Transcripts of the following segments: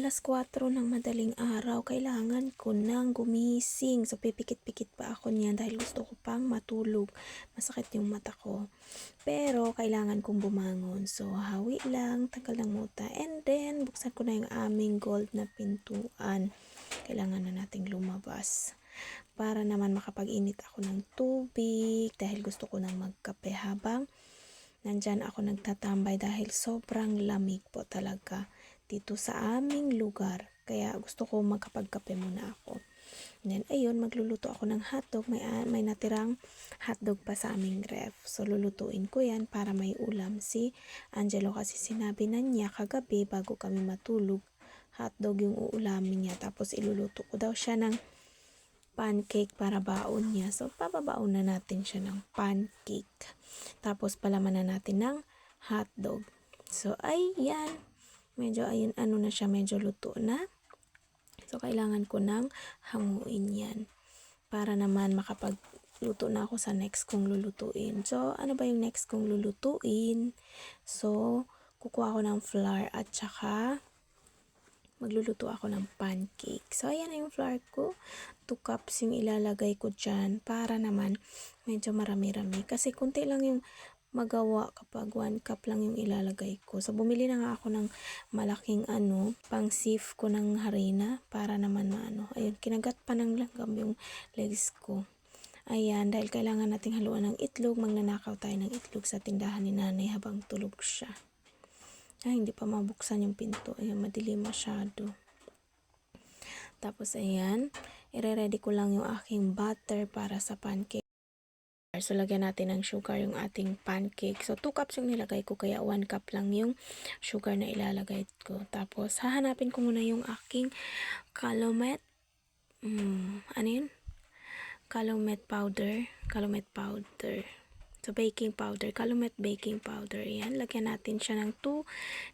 Alas 4 ng madaling araw, kailangan ko nang gumising. So, pipikit-pikit pa ako niyan dahil gusto ko pang matulog. Masakit yung mata ko. Pero, kailangan kong bumangon. So, hawi lang, tanggal ng muta. And then, buksan ko na yung aming gold na pintuan. Kailangan na nating lumabas. Para naman makapag-init ako ng tubig dahil gusto ko nang magkape habang nandyan ako nagtatambay dahil sobrang lamig po talaga dito sa aming lugar. Kaya gusto ko magkapagkape muna ako. And then, ayun, magluluto ako ng hotdog. May, ah, may natirang hotdog pa sa aming ref. So, lulutuin ko yan para may ulam. Si Angelo kasi sinabi na niya kagabi bago kami matulog. Hotdog yung uulamin niya. Tapos, iluluto ko daw siya ng pancake para baon niya. So, papabaon na natin siya ng pancake. Tapos, palaman na natin ng hotdog. So, ay, yan medyo ayun ano na siya medyo luto na so kailangan ko nang hanguin yan para naman makapagluto na ako sa next kong lulutuin so ano ba yung next kong lulutuin so kukuha ako ng flour at saka magluluto ako ng pancake. So, ayan na yung flour ko. 2 cups yung ilalagay ko dyan para naman medyo marami-rami. Kasi kunti lang yung magawa kapag 1 cup lang yung ilalagay ko. So, bumili na nga ako ng malaking ano, pang sieve ko ng harina para naman maano. Ayun, kinagat pa ng langgam yung legs ko. Ayan, dahil kailangan nating haluan ng itlog, magnanakaw tayo ng itlog sa tindahan ni nanay habang tulog siya. Ay, hindi pa mabuksan yung pinto. Ayan, madilim masyado. Tapos, ayan, ire-ready ko lang yung aking butter para sa pancake. So, lagyan natin ng sugar yung ating pancake. So, 2 cups yung nilagay ko, kaya 1 cup lang yung sugar na ilalagay ko. Tapos, hahanapin ko muna yung aking calumet. Hmm, ano yun? Calumet powder. Calumet powder. So, baking powder. Calumet baking powder. Yan. Lagyan natin siya ng 2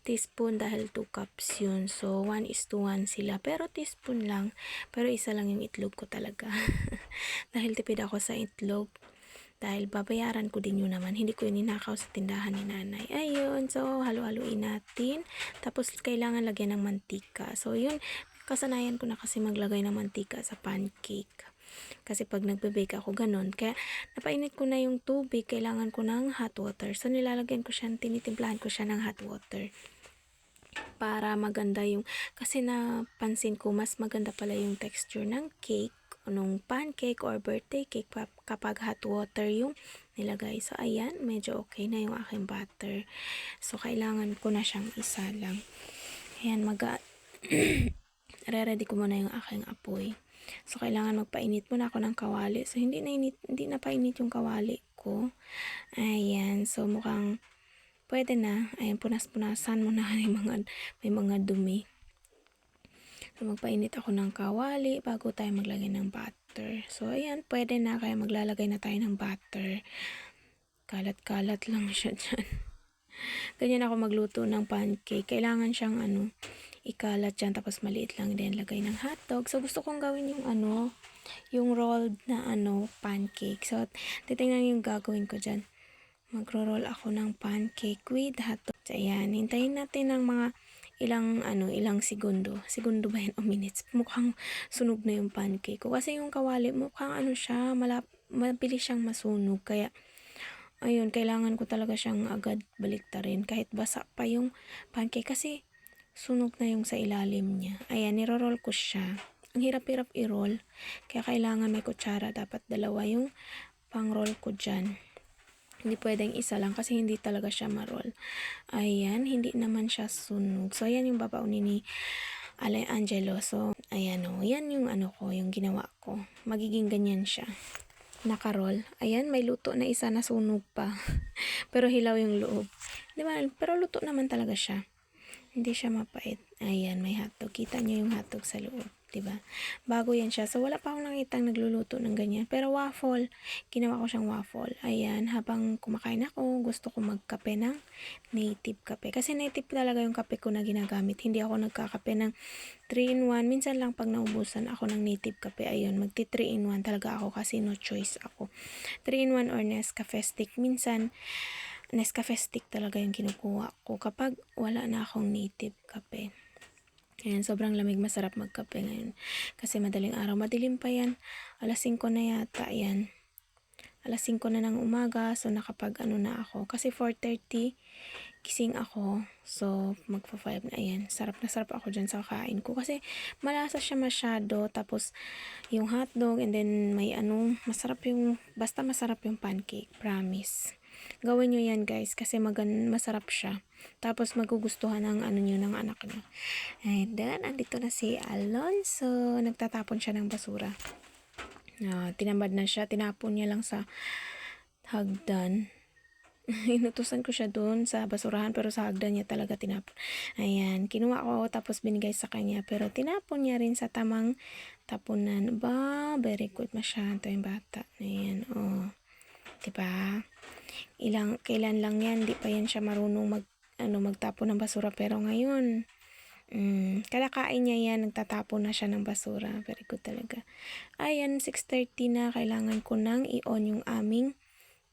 teaspoon dahil 2 cups yun. So, 1 is to 1 sila. Pero teaspoon lang. Pero isa lang yung itlog ko talaga. dahil tipid ako sa itlog dahil babayaran ko din yun naman. Hindi ko ininakaw sa tindahan ni nanay. Ayun, so halo-haloin natin. Tapos kailangan lagyan ng mantika. So yun, kasanayan ko na kasi maglagay ng mantika sa pancake. Kasi pag nagbe-bake ako ganun, kaya napainit ko na yung tubig, kailangan ko ng hot water. So nilalagyan ko siya, tinitimplahan ko siya ng hot water para maganda yung kasi napansin ko mas maganda pala yung texture ng cake nung pancake or birthday cake kapag hot water yung nilagay. So, ayan, medyo okay na yung aking butter. So, kailangan ko na siyang isa lang. Ayan, mag re-ready ko muna yung aking apoy. So, kailangan magpainit muna ako ng kawali. So, hindi na, init, hindi na painit yung kawali ko. Ayan, so mukhang pwede na. Ayan, punas-punasan mo na may mga, may mga dumi. So, magpainit ako ng kawali bago tayo maglagay ng butter. So, ayan, pwede na. Kaya maglalagay na tayo ng butter. Kalat-kalat lang siya dyan. Ganyan ako magluto ng pancake. Kailangan siyang ano, ikalat dyan. Tapos maliit lang din lagay ng hotdog. So, gusto kong gawin yung ano, yung rolled na ano, pancake. So, titingnan yung gagawin ko dyan. Magro-roll ako ng pancake with hotdog. So, ayan, hintayin natin ng mga ilang ano, ilang segundo. Segundo ba yan o minutes? Mukhang sunog na yung pancake ko. Kasi yung kawali, mukhang ano siya, malap, mabilis siyang masunog. Kaya, ayun, kailangan ko talaga siyang agad baliktarin. Kahit basa pa yung pancake. Kasi, sunog na yung sa ilalim niya. Ayan, niro-roll ko siya. Ang hirap-hirap i-roll. Kaya kailangan may kutsara. Dapat dalawa yung pang-roll ko dyan. Hindi pwedeng isa lang kasi hindi talaga siya marol. Ayan, hindi naman siya sunog. So, ayan yung babaunin ni Ale Angelo. So, ayan o. Yan yung ano ko, yung ginawa ko. Magiging ganyan siya. Nakarol. Ayan, may luto na isa na sunog pa. pero hilaw yung loob. Di ba? Pero luto naman talaga siya. Hindi siya mapait. Ayan, may hotdog. Kita niyo yung hotdog sa loob. Ba? Bago 'yan siya. So wala pa akong nakitang nagluluto ng ganyan. Pero waffle, ginawa ko siyang waffle. Ayan, habang kumakain ako, gusto ko magkape ng native kape. Kasi native talaga yung kape ko na ginagamit. Hindi ako nagkakape ng 3 in 1. Minsan lang pag naubusan ako ng native kape, ayun, magti 3 in 1 talaga ako kasi no choice ako. 3 in 1 or Nescafe stick. Minsan Nescafe stick talaga yung kinukuha ko kapag wala na akong native kape. Ayan, sobrang lamig, masarap magkape ngayon. Kasi madaling araw, madilim pa yan. Alas 5 na yata, yan. Alas 5 na ng umaga, so nakapag ano na ako. Kasi 4.30, gising ako. So, magpa 5 na, ayan. Sarap na sarap ako dyan sa kain ko. Kasi malasa siya masyado. Tapos, yung hotdog, and then may ano, masarap yung, basta masarap yung pancake. Promise. Gawin nyo yan guys, kasi magan masarap siya. Tapos magugustuhan ng ano nyo, ng anak nyo. And then, andito na si Alonso. Nagtatapon siya ng basura. Ah, tinambad na siya. Tinapon niya lang sa hagdan. Inutusan ko siya doon sa basurahan pero sa hagdan niya talaga tinapon. Ayan, kinuha ko tapos binigay sa kanya pero tinapon niya rin sa tamang tapunan. Ba, very good masyado yung bata. Ayan, oh. Diba? Ilang, kailan lang yan, di pa yan siya marunong mag, ano, magtapon ng basura pero ngayon, Mm, kalakain niya yan, nagtatapon na siya ng basura. Very good talaga. Ayan, 6.30 na, kailangan ko nang i-on yung aming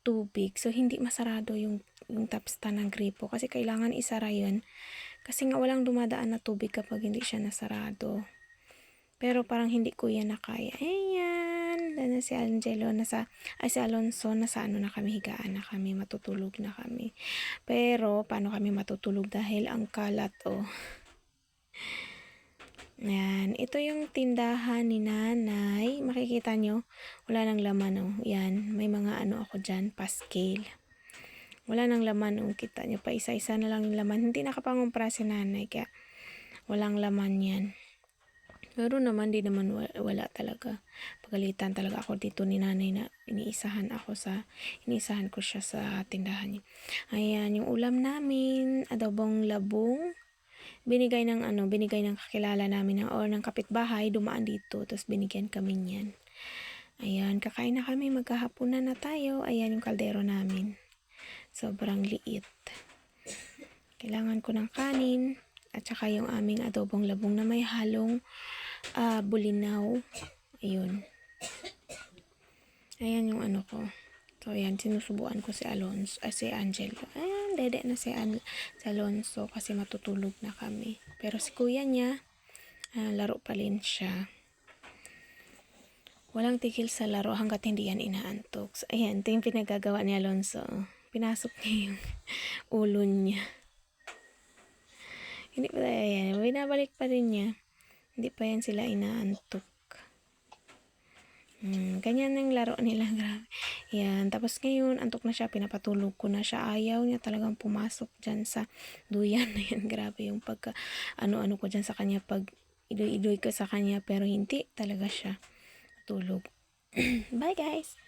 tubig. So, hindi masarado yung, yung tapstan ng gripo. Kasi kailangan isara yun. Kasi nga walang dumadaan na tubig kapag hindi siya nasarado. Pero parang hindi ko yan nakaya. Ayan, na si Angelo, nasa, ay si Alonso, nasa ano na kami, higaan na kami, matutulog na kami. Pero, paano kami matutulog dahil ang kalat, oh. Yan. Ito yung tindahan ni nanay. Makikita nyo, wala nang laman oh. Yan. May mga ano ako dyan, pascale. Wala nang laman oh. Kita nyo pa isa-isa na lang yung laman. Hindi nakapangumpra si nanay kaya walang laman yan. Pero naman, di naman wala talaga. Pagalitan talaga ako dito ni nanay na iniisahan ako sa, iniisahan ko siya sa tindahan niya. Ayan, yung ulam namin, adobong labong, binigay ng ano, binigay ng kakilala namin ng or ng kapitbahay, dumaan dito, tapos binigyan kami niyan. Ayan, kakain na kami, magkahapunan na tayo. Ayan yung kaldero namin. Sobrang liit. Kailangan ko ng kanin at saka yung aming adobong labong na may halong ah, bulinaw. Ayun. Ayan yung ano ko. So, ayan, sinusubuan ko si Alonso, ah, si Angelo. Ayan, dede na si, An si Alonso kasi matutulog na kami. Pero si kuya niya, ah, laro pa rin siya. Walang tigil sa laro hanggat hindi yan inaantok. So, ayan, ito yung pinagagawa ni Alonso. Pinasok niya yung ulo niya. Hindi pa tayo yan. Binabalik pa rin niya. Hindi pa yan sila inaantok. Hmm, ganyan ang laro nila. Grabe. Yan. Tapos ngayon, antok na siya. Pinapatulog ko na siya. Ayaw niya talagang pumasok dyan sa duyan na yan. Grabe yung pagka, ano-ano ko dyan sa kanya. Pag idoy-idoy ko sa kanya. Pero hindi talaga siya tulog. Bye guys!